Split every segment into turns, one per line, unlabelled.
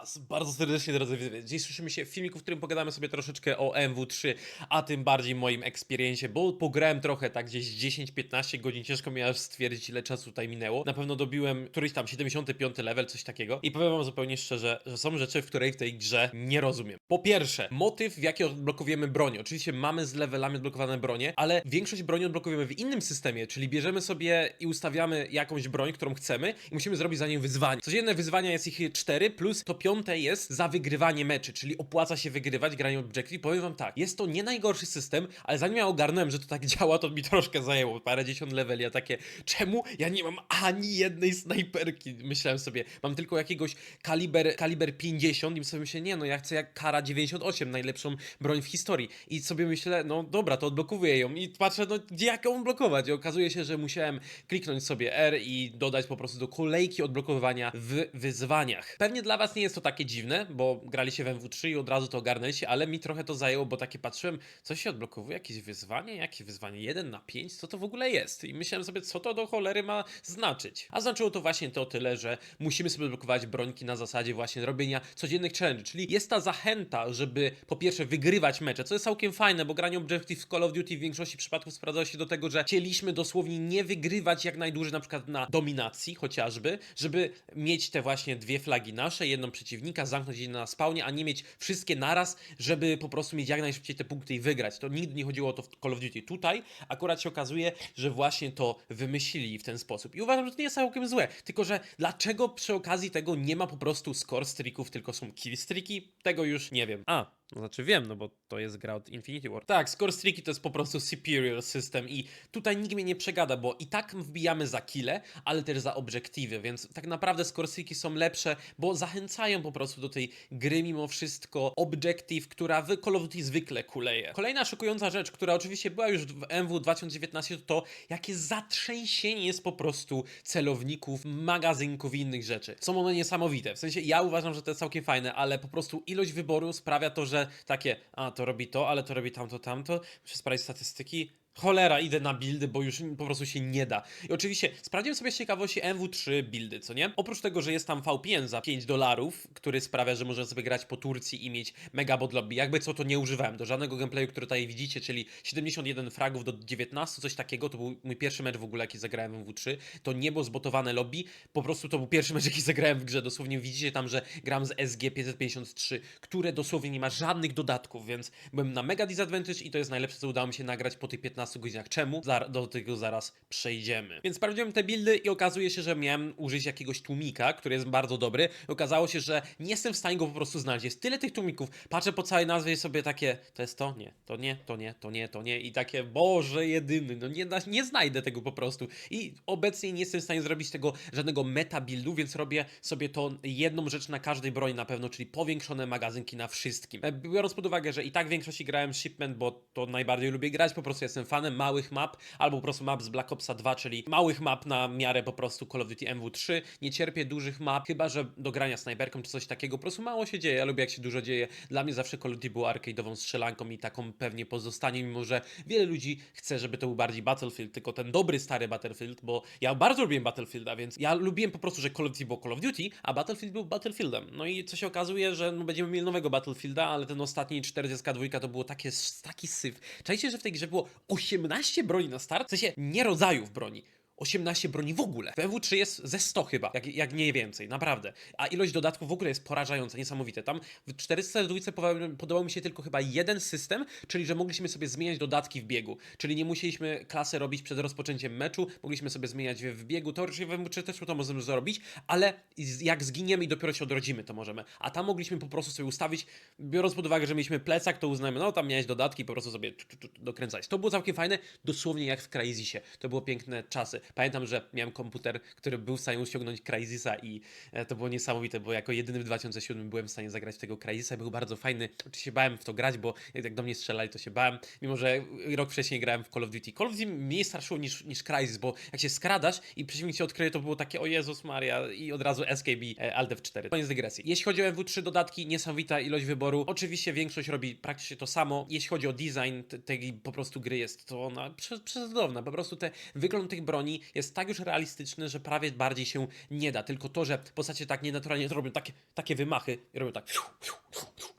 Was bardzo serdecznie, drodzy widzowie. Dziś słyszymy się w filmiku, w którym pogadamy sobie troszeczkę o MW3, a tym bardziej moim experiencie, bo pograłem trochę, tak gdzieś 10-15 godzin, ciężko mi aż stwierdzić, ile czasu tutaj minęło. Na pewno dobiłem któryś tam 75 level, coś takiego. I powiem wam zupełnie szczerze, że są rzeczy, w której w tej grze nie rozumiem. Po pierwsze, motyw, w jaki odblokowujemy broń. Oczywiście mamy z levelami odblokowane bronie, ale większość broni odblokujemy w innym systemie, czyli bierzemy sobie i ustawiamy jakąś broń, którą chcemy i musimy zrobić za nią wyzwanie. Codzienne wyzwania jest ich 4, plus to piąte jest za wygrywanie meczy, czyli opłaca się wygrywać granie Objective. Powiem wam tak, jest to nie najgorszy system, ale zanim ja ogarnąłem, że to tak działa, to mi troszkę zajęło, parę dziesiąt leveli, a takie, czemu ja nie mam ani jednej snajperki? Myślałem sobie, mam tylko jakiegoś kaliber, kaliber 50 i sobie myślę, nie no, ja chcę jak Kara 98, najlepszą broń w historii. I sobie myślę, no dobra, to odblokowuję ją i patrzę, no jak ją blokować? I okazuje się, że musiałem kliknąć sobie R i dodać po prostu do kolejki odblokowywania w wyzwaniach. Pewnie dla was nie jest to takie dziwne, bo graliście w MW3 i od razu to ogarnęliście, ale mi trochę to zajęło, bo takie patrzyłem, co się odblokowuje, jakieś wyzwanie, jakie wyzwanie 1 na 5, co to w ogóle jest? I myślałem sobie, co to do cholery ma znaczyć. A znaczyło to właśnie to tyle, że musimy sobie odblokować brońki na zasadzie właśnie robienia codziennych challenge, czyli jest ta zachęta, żeby po pierwsze wygrywać mecze, co jest całkiem fajne, bo granie Objective w Call of Duty w większości przypadków sprawdzało się do tego, że chcieliśmy dosłownie nie wygrywać jak najdłużej na przykład na dominacji chociażby, żeby mieć te właśnie dwie flagi nasze, jedną przeciwnika, zamknąć je na spawnie, a nie mieć wszystkie naraz, żeby po prostu mieć jak najszybciej te punkty i wygrać. To nigdy nie chodziło o to w Call of Duty. Tutaj akurat się okazuje, że właśnie to wymyślili w ten sposób. I uważam, że to nie jest całkiem złe, tylko że dlaczego przy okazji tego nie ma po prostu score streaków, tylko są kill streaki? Tego już nie wiem. A, znaczy wiem, no bo to jest gra od Infinity War. Tak, score streaki to jest po prostu superior system i tutaj nikt mnie nie przegada, bo i tak wbijamy za kile, ale też za obiektywy, więc tak naprawdę score streaki są lepsze, bo zachęcają po prostu do tej gry mimo wszystko objective, która w Call of Duty zwykle kuleje. Kolejna szokująca rzecz, która oczywiście była już w MW 2019, to to, jakie zatrzęsienie jest po prostu celowników, magazynków i innych rzeczy. Są one niesamowite. W sensie ja uważam, że to jest całkiem fajne, ale po prostu ilość wyboru sprawia to, że takie, a to robi to, ale to robi tamto, tamto. Muszę sprawdzić statystyki. Cholera, idę na buildy, bo już po prostu się nie da. I oczywiście sprawdziłem sobie z ciekawości MW3 buildy, co nie? Oprócz tego, że jest tam VPN za 5 dolarów, który sprawia, że można sobie grać po Turcji i mieć mega bot lobby. Jakby co to nie używałem do żadnego gameplayu, który tutaj widzicie, czyli 71 fragów do 19, coś takiego. To był mój pierwszy mecz w ogóle, jaki zagrałem w MW3. To nie było zbotowane lobby, po prostu to był pierwszy mecz, jaki zagrałem w grze. Dosłownie widzicie tam, że gram z SG 553, które dosłownie nie ma żadnych dodatków, więc byłem na mega disadvantage i to jest najlepsze, co udało mi się nagrać po tych 15 godzinach. Czemu? Zar- do tego zaraz przejdziemy. Więc sprawdziłem te buildy i okazuje się, że miałem użyć jakiegoś tłumika, który jest bardzo dobry. I okazało się, że nie jestem w stanie go po prostu znaleźć. Jest tyle tych tłumików. Patrzę po całej nazwie i sobie takie, to jest to? Nie, to nie, to nie, to nie, to nie. I takie, Boże jedyny, no nie, nie znajdę tego po prostu. I obecnie nie jestem w stanie zrobić tego żadnego meta buildu, więc robię sobie to jedną rzecz na każdej broni na pewno, czyli powiększone magazynki na wszystkim. E, Biorąc pod uwagę, że i tak większości grałem shipment, bo to najbardziej lubię grać, po prostu jestem fanem małych map, albo po prostu map z Black Opsa 2, czyli małych map na miarę po prostu Call of Duty MW3. Nie cierpię dużych map, chyba że do grania snajperką czy coś takiego, po prostu mało się dzieje. Ja lubię jak się dużo dzieje. Dla mnie zawsze Call of Duty było arcade'ową strzelanką i taką pewnie pozostanie, mimo że wiele ludzi chce, żeby to był bardziej Battlefield, tylko ten dobry stary Battlefield, bo ja bardzo lubiłem Battlefielda, więc ja lubiłem po prostu, że Call of Duty było Call of Duty, a Battlefield był Battlefieldem. No i co się okazuje, że no, będziemy mieli nowego Battlefielda, ale ten ostatni 42 to było takie, taki syf. Czajcie, że w tej grze było 18 broni na start, w sensie nie rodzajów broni. 18 broni w ogóle. W MW3 jest ze 100 chyba, jak, jak nie więcej, naprawdę. A ilość dodatków w ogóle jest porażająca, niesamowite. Tam w 402 podobał, mi się tylko chyba jeden system, czyli że mogliśmy sobie zmieniać dodatki w biegu. Czyli nie musieliśmy klasy robić przed rozpoczęciem meczu, mogliśmy sobie zmieniać w biegu. Teoretycznie w MW3 też to możemy zrobić, ale jak zginiemy i dopiero się odrodzimy, to możemy. A tam mogliśmy po prostu sobie ustawić, biorąc pod uwagę, że mieliśmy plecak, to uznajmy, no tam miałeś dodatki, po prostu sobie dokręcać. To było całkiem fajne, dosłownie jak w Crysisie. To było piękne czasy. Pamiętam, że miałem komputer, który był w stanie osiągnąć Crysisa i e, to było niesamowite, bo jako jedyny w 2007 byłem w stanie zagrać tego Crysisa. Był bardzo fajny. Oczywiście bałem w to grać, bo jak do mnie strzelali, to się bałem, mimo że rok wcześniej grałem w Call of Duty. Call of Duty mniej straszyło niż, niż Crysis, bo jak się skradasz i przeciwnik się odkryje, to było takie o Jezus Maria i od razu e, Alt F4. Koniec dygresji. Jeśli chodzi o MW3 dodatki, niesamowita ilość wyboru. Oczywiście większość robi praktycznie to samo. Jeśli chodzi o design te- tej po prostu gry, jest to ona prze- przecudowna. Po prostu te wygląd tych broni jest tak już realistyczny, że prawie bardziej się nie da. Tylko to, że postacie tak nienaturalnie robią takie, takie wymachy i robią tak.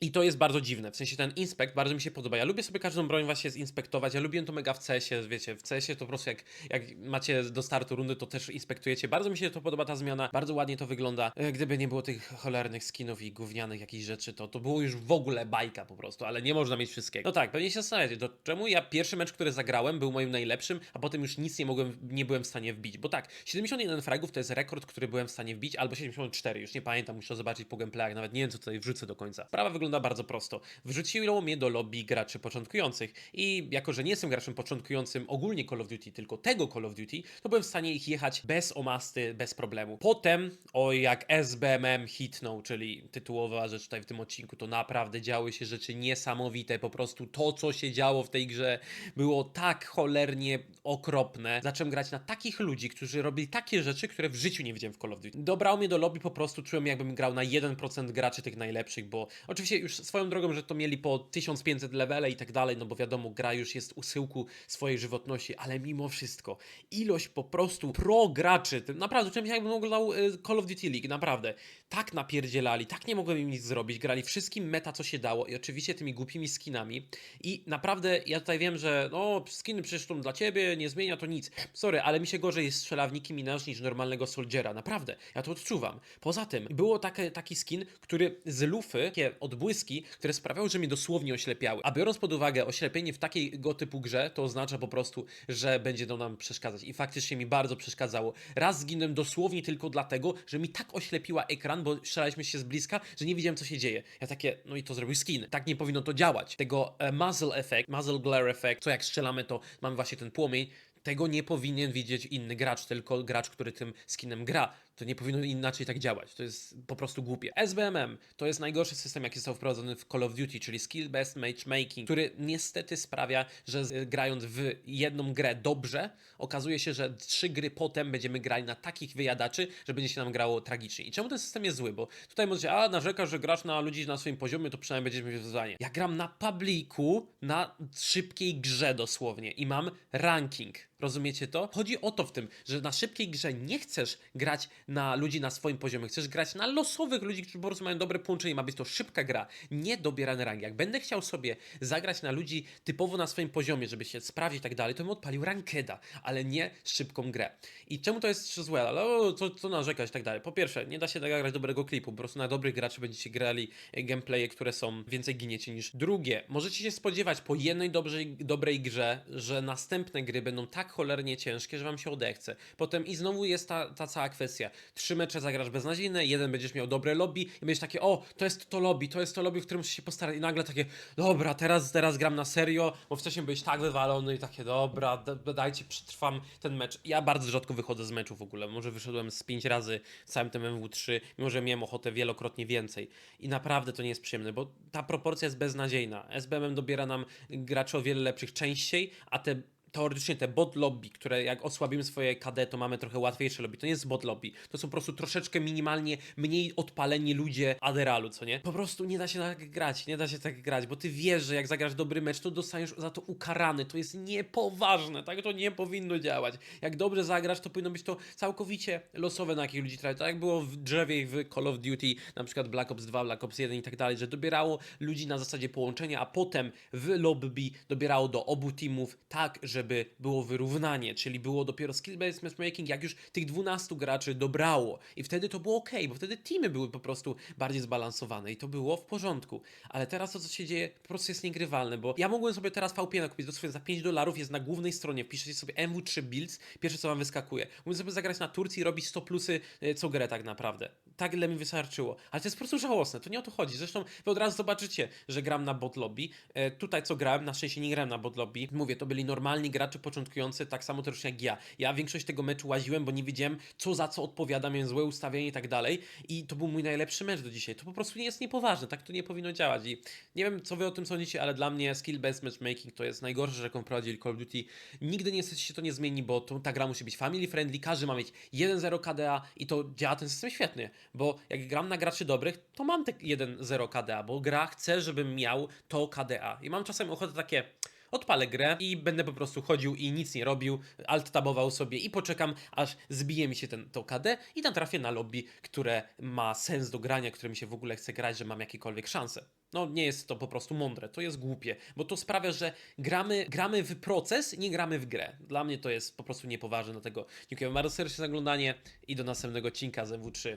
I to jest bardzo dziwne. W sensie ten inspekt bardzo mi się podoba. Ja lubię sobie każdą broń właśnie zinspektować. Ja lubię to mega w CS-ie, wiecie, w CS-ie to po prostu jak, jak macie do startu rundy, to też inspektujecie. Bardzo mi się to podoba ta zmiana. Bardzo ładnie to wygląda. E, Gdyby nie było tych cholernych skinów i gównianych jakichś rzeczy, to to było już w ogóle bajka po prostu, ale nie można mieć wszystkiego. No tak, pewnie się zastanawiacie, to czemu ja pierwszy mecz, który zagrałem, był moim najlepszym, a potem już nic nie mogłem, nie byłem w stanie wbić. Bo tak, 71 fragów to jest rekord, który byłem w stanie wbić, albo 74, już nie pamiętam, muszę zobaczyć po gameplayach, nawet nie wiem, co tutaj wrzucę do końca. Sprawa wygląda bardzo prosto. Wrzuciło mnie do lobby graczy początkujących i jako, że nie jestem graczem początkującym ogólnie Call of Duty, tylko tego Call of Duty, to byłem w stanie ich jechać bez omasty, bez problemu. Potem, o jak SBMM hitnął, czyli tytułowa rzecz tutaj w tym odcinku, to naprawdę działy się rzeczy niesamowite. Po prostu to, co się działo w tej grze, było tak cholernie okropne. Zacząłem grać na takich ludzi, którzy robili takie rzeczy, które w życiu nie widziałem w Call of Duty. Dobrał mnie do lobby, po prostu czułem, jakbym grał na 1% graczy tych najlepszych, bo oczywiście już swoją drogą, że to mieli po 1500 levele i tak dalej, no bo wiadomo, gra już jest u syłku swojej żywotności, ale mimo wszystko, ilość po prostu pro graczy, naprawdę czułem się jakbym oglądał y, Call of Duty League, naprawdę. Tak napierdzielali, tak nie mogłem im nic zrobić, grali wszystkim meta, co się dało i oczywiście tymi głupimi skinami i naprawdę ja tutaj wiem, że no skiny to dla ciebie, nie zmienia to nic. Sorry, ale mi się gorzej jest strzelawnikiem Minaj niż normalnego Soldiera, naprawdę. Ja to odczuwam. Poza tym, było takie, taki skin, który z lufy, takie odbłyski, które sprawiały, że mnie dosłownie oślepiały. A biorąc pod uwagę oślepienie w takiego typu grze, to oznacza po prostu, że będzie to nam przeszkadzać. I faktycznie mi bardzo przeszkadzało. Raz zginąłem dosłownie tylko dlatego, że mi tak oślepiła ekran, bo strzelaliśmy się z bliska, że nie wiedziałem, co się dzieje. Ja takie, no i to zrobił skin. Tak nie powinno to działać. Tego e, muzzle effect, muzzle glare effect, co jak strzelamy, to mamy właśnie ten płomień, tego nie powinien widzieć inny gracz, tylko gracz, który tym skinem gra. To nie powinno inaczej tak działać. To jest po prostu głupie. SBMM to jest najgorszy system, jaki został wprowadzony w Call of Duty, czyli Skill Based Matchmaking, który niestety sprawia, że grając w jedną grę dobrze, okazuje się, że trzy gry potem będziemy grali na takich wyjadaczy, że będzie się nam grało tragicznie. I czemu ten system jest zły? Bo tutaj możecie, a narzekasz, że grasz na ludzi na swoim poziomie, to przynajmniej będziesz mieć wyzwanie. Ja gram na publiku, na szybkiej grze dosłownie i mam ranking. Rozumiecie to? Chodzi o to w tym, że na szybkiej grze nie chcesz grać na ludzi na swoim poziomie, chcesz grać na losowych ludzi, którzy po prostu mają dobre połączenie, ma być to szybka gra, nie dobierane rangi. Jak będę chciał sobie zagrać na ludzi typowo na swoim poziomie, żeby się sprawdzić i tak dalej, to bym odpalił rankeda, ale nie szybką grę. I czemu to jest złe? Ale co, co narzekać i tak dalej. Po pierwsze, nie da się nagrać dobrego klipu, po prostu na dobrych graczy będziecie grali gameplaye, które są więcej giniecie niż drugie. Możecie się spodziewać po jednej dobrej, dobrej grze, że następne gry będą tak cholernie ciężkie, że wam się odechce. Potem i znowu jest ta, ta cała kwestia. Trzy mecze zagrasz beznadziejne, jeden będziesz miał dobre lobby i będziesz takie, o, to jest to lobby, to jest to lobby, w którym muszę się postarać i nagle takie, dobra, teraz, teraz gram na serio, bo wcześniej byłeś tak wywalony i takie, dobra, da- dajcie, przetrwam ten mecz. Ja bardzo rzadko wychodzę z meczu w ogóle, może wyszedłem z pięć razy całym tym MW3, mimo że miałem ochotę wielokrotnie więcej. I naprawdę to nie jest przyjemne, bo ta proporcja jest beznadziejna. SBM dobiera nam graczy o wiele lepszych częściej, a te teoretycznie te bot lobby, które jak osłabimy swoje KD, to mamy trochę łatwiejsze lobby. To nie jest bot lobby. To są po prostu troszeczkę minimalnie mniej odpaleni ludzie Aderalu, co nie? Po prostu nie da się tak grać, nie da się tak grać, bo ty wiesz, że jak zagrasz dobry mecz, to dostaniesz za to ukarany. To jest niepoważne, tak to nie powinno działać. Jak dobrze zagrasz, to powinno być to całkowicie losowe, na jakich ludzi trafi. Tak jak było w drzewie w Call of Duty, na przykład Black Ops 2, Black Ops 1 i tak dalej, że dobierało ludzi na zasadzie połączenia, a potem w lobby dobierało do obu teamów tak, żeby było wyrównanie, czyli było dopiero skill-based matchmaking, jak już tych 12 graczy dobrało. I wtedy to było ok, bo wtedy teamy były po prostu bardziej zbalansowane i to było w porządku. Ale teraz to, co się dzieje, po prostu jest niegrywalne, bo ja mogłem sobie teraz VPN kupić dosłownie za 5 dolarów, jest na głównej stronie, wpiszecie sobie MW3 Builds, pierwsze co wam wyskakuje. Mogłem sobie zagrać na Turcji i robić 100 plusy e, co grę tak naprawdę. Tak ile mi wystarczyło. Ale to jest po prostu żałosne, to nie o to chodzi. Zresztą wy od razu zobaczycie, że gram na bot lobby. E, tutaj co grałem, na szczęście nie grałem na bot lobby. Mówię, to byli normalni gracze początkujący, tak samo też jak ja. Ja większość tego meczu łaziłem, bo nie wiedziałem, co za co odpowiada, miałem złe ustawienie i tak dalej. I to był mój najlepszy mecz do dzisiaj. To po prostu nie jest niepoważne, tak to nie powinno działać. I nie wiem, co wy o tym sądzicie, ale dla mnie skill-based matchmaking to jest najgorsze, jaką prowadzili Call of Duty. Nigdy niestety się to nie zmieni, bo to, ta gra musi być family friendly, każdy ma mieć 1-0 KDA i to działa ten system świetnie, bo jak gram na graczy dobrych, to mam te 1-0 KDA, bo gra chce, żebym miał to KDA. I mam czasem ochotę takie, odpalę grę i będę po prostu chodził i nic nie robił, alt-tabował sobie i poczekam, aż zbije mi się ten, to KD i natrafię na lobby, które ma sens do grania, które mi się w ogóle chce grać, że mam jakiekolwiek szanse. No nie jest to po prostu mądre, to jest głupie, bo to sprawia, że gramy, gramy w proces, nie gramy w grę. Dla mnie to jest po prostu niepoważne, dlatego dziękuję bardzo serdecznie za oglądanie i do następnego odcinka z MW3.